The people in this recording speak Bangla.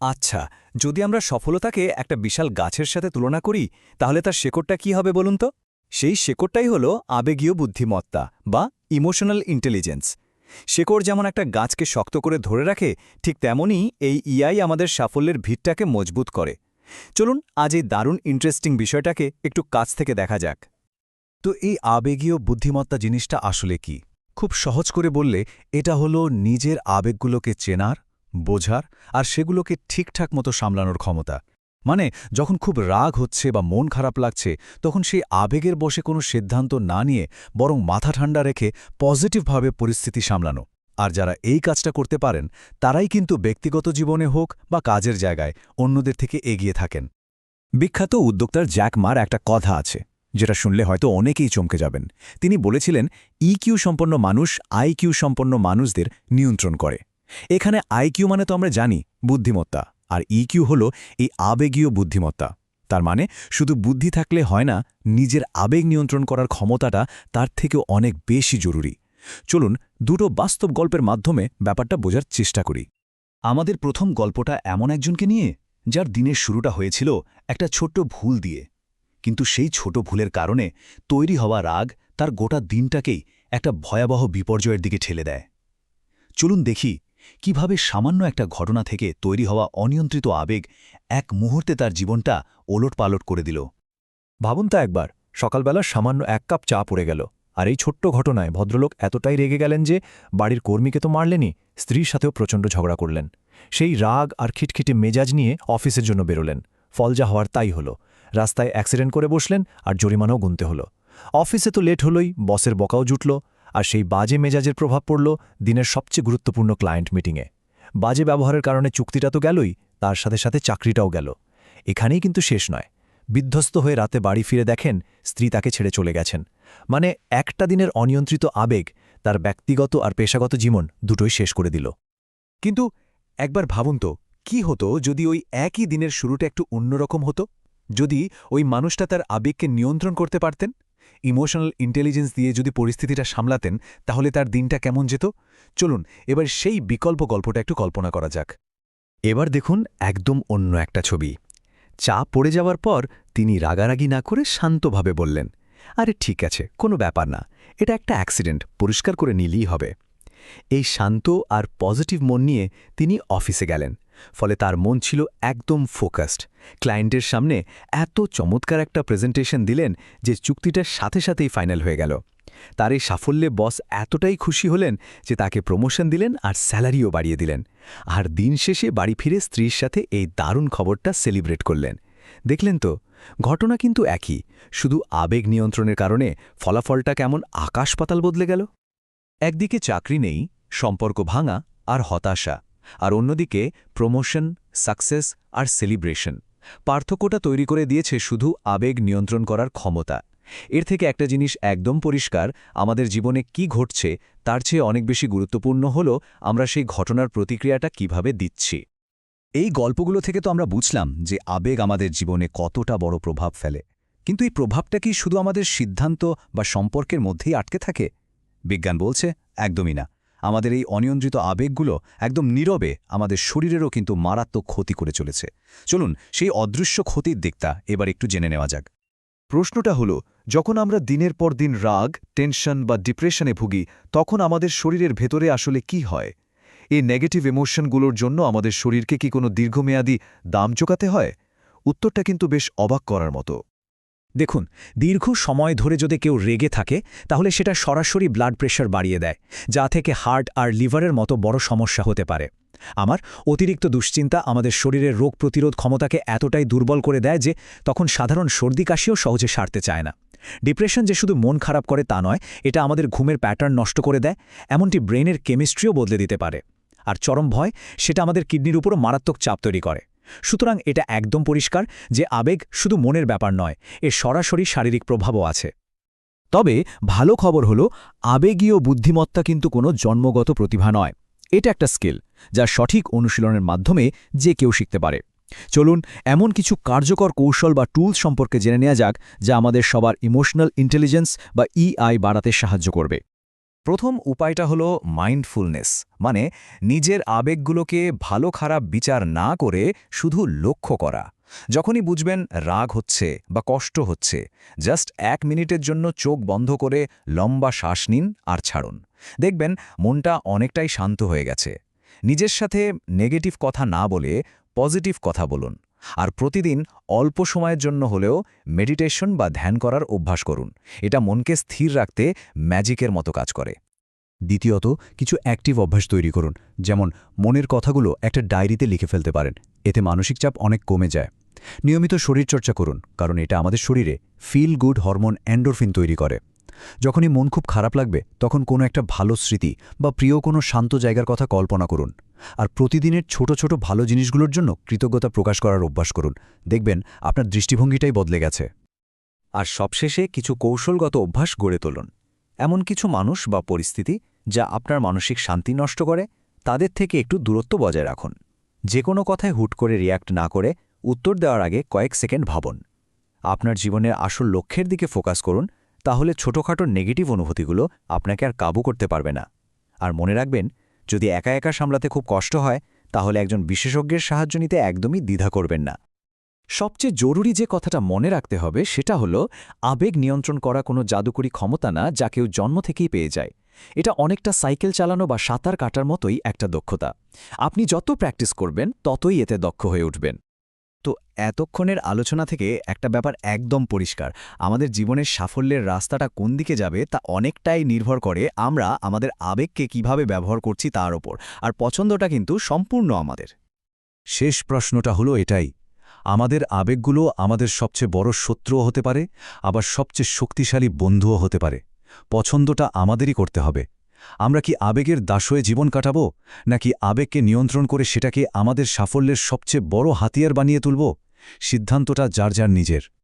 আচ্ছা যদি আমরা সফলতাকে একটা বিশাল গাছের সাথে তুলনা করি, তাহলে তার শেকড়টা কি হবে বলুন তো? সেই শেকড়টাই হলো আবেগীয় বুদ্ধিমত্তা বা ইমোশনাল ইন্টেলিজেন্স। শেকড় যেমন একটা গাছকে শক্ত করে ধরে রাখে, ঠিক তেমনই এই ইআই আমাদের সাফল্যের ভিতটাকে মজবুত করে। চলুন আজ এই দারুণ ইন্টারেস্টিং বিষয়টাকে একটু কাছ থেকে দেখা যাক। তো এই আবেগীয় বুদ্ধিমত্তা জিনিসটা আসলে কি? খুব সহজ করে বললে, এটা হলো নিজের আবেগগুলোকে চেনার বোঝার আর সেগুলোকে ঠিকঠাক মতো সামলানোর ক্ষমতা। মানে যখন খুব রাগ হচ্ছে বা মন খারাপ লাগছে, তখন সেই আবেগের বসে কোনো সিদ্ধান্ত না নিয়ে বরং মাথা ঠান্ডা রেখে পজিটিভভাবে পরিস্থিতি সামলানো। আর যারা এই কাজটা করতে পারেন, তারাই কিন্তু ব্যক্তিগত জীবনে হোক বা কাজের জায়গায় অন্যদের থেকে এগিয়ে থাকেন। বিখ্যাত উদ্যোক্তার জ্যাক মার একটা কথা আছে, যেটা শুনলে হয়তো অনেকেই চমকে যাবেন। তিনি বলেছিলেন, ইকিউ সম্পন্ন মানুষ, আইকিউ সম্পন্ন মানুষদের নিয়ন্ত্রণ করে। এখানে আইকিউ মানে তো আমরা জানি বুদ্ধিমত্তা, আর ইকিউ হল এই আবেগীয় বুদ্ধিমত্তা। তার মানে শুধু বুদ্ধি থাকলে হয় না, নিজের আবেগ নিয়ন্ত্রণ করার ক্ষমতাটা তার থেকেও অনেক বেশি জরুরি। চলুন দুটো বাস্তব গল্পের মাধ্যমে ব্যাপারটা বোঝার চেষ্টা করি। আমাদের প্রথম গল্পটা এমন একজনকে নিয়ে, যার দিনের শুরুটা হয়েছিল একটা ছোট্ট ভুল দিয়ে। কিন্তু সেই ছোট ভুলের কারণে তৈরি হওয়া রাগ তার গোটা দিনটাকেই একটা ভয়াবহ বিপর্যয়ের দিকে ঠেলে দেয়। চলুন দেখি কীভাবে সামান্য একটা ঘটনা থেকে তৈরি হওয়া অনিয়ন্ত্রিত আবেগ এক মুহূর্তে তার জীবনটা ওলটপালট করে দিল। ভাবুন তা একবার, সকালবেলা সামান্য এক কাপ চা পড়ে গেল, আর এই ছোট্ট ঘটনায় ভদ্রলোক এতটাই রেগে গেলেন যে বাড়ির কর্মীকে তো মারলেনই, স্ত্রীর সাথেও প্রচণ্ড ঝগড়া করলেন। সেই রাগ আর খিটখিটে মেজাজ নিয়ে অফিসের জন্য বেরোলেন। ফল যা হওয়ার তাই হলো। রাস্তায় অ্যাক্সিডেন্ট করে বসলেন আর জরিমানাও গুনতে হলো। অফিসে তো লেট হলোই, বসের বকাও জুটল আর সেই বাজে মেজাজের প্রভাব পড়ল দিনের সবচেয়ে গুরুত্বপূর্ণ ক্লায়েন্ট মিটিংয়ে বাজে ব্যবহারের কারণে চুক্তিটা তো গেলই, তার সাথে সাথে চাকরিটাও গেল। এখানেই কিন্তু শেষ নয়। বিধ্বস্ত হয়ে রাতে বাড়ি ফিরে দেখেন স্ত্রী তাকে ছেড়ে চলে গেছেন। মানে একটা দিনের অনিয়ন্ত্রিত আবেগ তার ব্যক্তিগত আর পেশাগত জীবন দুটোই শেষ করে দিল। কিন্তু একবার ভাবুন তো, কি হতো যদি ওই একই দিনের শুরুটা একটু অন্যরকম হতো? যদি ওই মানুষটা তার আবেগকে নিয়ন্ত্রণ করতে পারতেন? ইমোশনাল ইন্টেলিজেন্স দিয়ে যদি পরিস্থিতিটা সামলাতেন, তাহলে তার দিনটা কেমন যেত? চলুন, এবার সেই বিকল্প গল্পটা একটু কল্পনা করা যাক। এবার দেখুন একদম অন্য একটা ছবি। চা পড়ে যাওয়ার পর তিনি রাগারাগি না করে শান্তভাবে বললেন, আরে ঠিক আছে, কোনো ব্যাপার না। এটা একটা অ্যাক্সিডেন্ট, পরিষ্কার করে নিলেই হবে। এই শান্ত আর পজিটিভ মন নিয়ে তিনি অফিসে গেলেন। ফলে তার মন ছিল একদম ফোকাসড। ক্লায়েন্টের সামনে এত চমৎকার একটা প্রেজেন্টেশন দিলেন যে চুক্তিটার সাথে সাথেই ফাইনাল হয়ে গেল। তার এই সাফল্যে বস এতটাই খুশি হলেন যে তাকে প্রমোশন দিলেন আর স্যালারিও বাড়িয়ে দিলেন। আর দিন শেষে বাড়ি ফিরে স্ত্রীর সাথে এই দারুণ খবরটা সেলিব্রেট করলেন। দেখলেন তো, ঘটনা কিন্তু একই। শুধু আবেগ নিয়ন্ত্রণের কারণে ফলাফলটা কেমন আকাশ পাতাল বদলে গেল? একদিকে চাকরি নেই, সম্পর্ক ভাঙা আর হতাশা, আর অন্যদিকে প্রমোশন, সাকসেস আর সেলিব্রেশন। পার্থক্যটা তৈরি করে দিয়েছে শুধু আবেগ নিয়ন্ত্রণ করার ক্ষমতা। এর থেকে একটা জিনিস একদম পরিষ্কার, আমাদের জীবনে কি ঘটছে তার চেয়ে অনেক বেশি গুরুত্বপূর্ণ হল আমরা সেই ঘটনার প্রতিক্রিয়াটা কীভাবে দিচ্ছি। এই গল্পগুলো থেকে তো আমরা বুঝলাম যে আবেগ আমাদের জীবনে কতটা বড় প্রভাব ফেলে। কিন্তু এই প্রভাবটা কি শুধু আমাদের সিদ্ধান্ত বা সম্পর্কের মধ্যেই আটকে থাকে? বিজ্ঞান বলছে, একদমই না। আমাদের এই অনিয়ন্ত্রিত আবেগগুলো একদম নীরবে আমাদের শরীরেরও কিন্তু মারাত্মক ক্ষতি করে চলেছে। চলুন সেই অদৃশ্য ক্ষতির দিকটা এবার একটু জেনে নেওয়া যাক। প্রশ্নটা হলো, যখন আমরা দিনের পর দিন রাগ, টেনশন বা ডিপ্রেশনে ভুগি, তখন আমাদের শরীরের ভেতরে আসলে কি হয়? এই নেগেটিভ ইমোশনগুলোর জন্য আমাদের শরীরকে কি কোনো দীর্ঘমেয়াদী দাম চোকাতে হয়? উত্তরটা কিন্তু বেশ অবাক করার মতো। দেখুন, দীর্ঘ সময় ধরে যদি কেউ রেগে থাকে, তাহলে সেটা সরাসরি ব্লাড প্রেশার বাড়িয়ে দেয়, যা থেকে হার্ট আর লিভারের মতো বড় সমস্যা হতে পারে। আমার অতিরিক্ত দুশ্চিন্তা আমাদের শরীরের রোগ প্রতিরোধ ক্ষমতাকে এতটাই দুর্বল করে দেয় যে তখন সাধারণ সর্দি কাশিও সহজে সারতে চায় না। ডিপ্রেশন যে শুধু মন খারাপ করে তা নয়, এটা আমাদের ঘুমের প্যাটার্ন নষ্ট করে দেয়, এমনটি ব্রেনের কেমিস্ট্রিও বদলে দিতে পারে। আর চরম ভয়, সেটা আমাদের কিডনির উপরও মারাত্মক চাপ তৈরি করে। সুতরাং এটা একদম পরিষ্কার যে আবেগ শুধু মনের ব্যাপার নয়, এর সরাসরি শারীরিক প্রভাবও আছে। তবে ভালো খবর হল, আবেগীয় বুদ্ধিমত্তা কিন্তু কোনো জন্মগত প্রতিভা নয়। এটা একটা স্কিল যা সঠিক অনুশীলনের মাধ্যমে যে কেউ শিখতে পারে। চলুন এমন কিছু কার্যকর কৌশল বা টুলস সম্পর্কে জেনে নেওয়া যাক যা আমাদের সবার ইমোশনাল ইন্টেলিজেন্স বা ইআই বাড়াতে সাহায্য করবে। প্রথম উপায়টা হলো মাইন্ডফুলনেস মানে নিজের আবেগগুলোকে ভালো খারাপ বিচার না করে শুধু লক্ষ্য করা। যখনই বুঝবেন রাগ হচ্ছে বা কষ্ট হচ্ছে জাস্ট এক মিনিটের জন্য চোখ বন্ধ করে লম্বা শ্বাস নিন আর ছাড়ুন। দেখবেন মনটা অনেকটাই শান্ত হয়ে গেছে। নিজের সাথে নেগেটিভ কথা না বলে পজিটিভ কথা বলুন। আর প্রতিদিন অল্প সময়ের জন্য হলেও মেডিটেশন বা ধ্যান করার অভ্যাস করুন। এটা মনকে স্থির রাখতে ম্যাজিকের মতো কাজ করে। দ্বিতীয়ত, কিছু অ্যাক্টিভ অভ্যাস তৈরি করুন। যেমন, মনের কথাগুলো একটা ডায়েরিতে লিখে ফেলতে পারেন। এতে মানসিক চাপ অনেক কমে যায়। নিয়মিত শরীরচর্চা করুন, কারণ এটা আমাদের শরীরে ফিল গুড হরমোন অ্যান্ডোরফিন তৈরি করে। যখনই মন খুব খারাপ লাগবে, তখন কোনো একটা ভালো স্মৃতি বা প্রিয় কোনো শান্ত জায়গার কথা কল্পনা করুন। আর প্রতিদিনের ছোট ছোট ভালো জিনিসগুলোর জন্য কৃতজ্ঞতা প্রকাশ করার অভ্যাস করুন। দেখবেন আপনার দৃষ্টিভঙ্গিটাই বদলে গেছে। আর সবশেষে কিছু কৌশলগত অভ্যাস গড়ে তুলুন। এমন কিছু মানুষ বা পরিস্থিতি যা আপনার মানসিক শান্তি নষ্ট করে, তাদের থেকে একটু দূরত্ব বজায় রাখুন। যে কোনো কথায় হুট করে রিয়্যাক্ট না করে উত্তর দেওয়ার আগে কয়েক সেকেন্ড ভাবুন। আপনার জীবনের আসল লক্ষ্যের দিকে ফোকাস করুন, তাহলে ছোটখাটো নেগেটিভ অনুভূতিগুলো আপনাকে আর কাবু করতে পারবে না। আর মনে রাখবেন যদি একা একা সামলাতে খুব কষ্ট হয়, তাহলে একজন বিশেষজ্ঞের সাহায্য নিতে একদমই দ্বিধা করবেন না। সবচেয়ে জরুরি যে কথাটা মনে রাখতে হবে, সেটা হলো, আবেগ নিয়ন্ত্রণ করা কোনো জাদুকরী ক্ষমতা না, যা কেউ জন্ম থেকেই পেয়ে যায়। এটা অনেকটা সাইকেল চালানো বা সাঁতার কাটার মতোই একটা দক্ষতা। আপনি যত প্র্যাকটিস করবেন, ততই এতে দক্ষ হয়ে উঠবেন। তো এতক্ষণের আলোচনা থেকে একটা ব্যাপার একদম পরিষ্কার। আমাদের জীবনের সাফল্যের রাস্তাটা কোন দিকে যাবে তা অনেকটাই নির্ভর করে আমরা আমাদের আবেগকে কীভাবে ব্যবহার করছি তার ওপর। আর পছন্দটা কিন্তু সম্পূর্ণ আমাদের। শেষ প্রশ্নটা হলো এটাই। আমাদের আবেগগুলো আমাদের সবচেয়ে বড় শত্রুও হতে পারে, আবার সবচেয়ে শক্তিশালী বন্ধুও হতে পারে। পছন্দটা আমাদেরই করতে হবে। আমরা কি আবেগের দাস হয়ে জীবন কাটাবো, নাকি আবেগকে নিয়ন্ত্রণ করে সেটাকে আমাদের সাফল্যের সবচেয়ে বড় হাতিয়ার বানিয়ে তুলব? সিদ্ধান্তটা যার যার নিজের।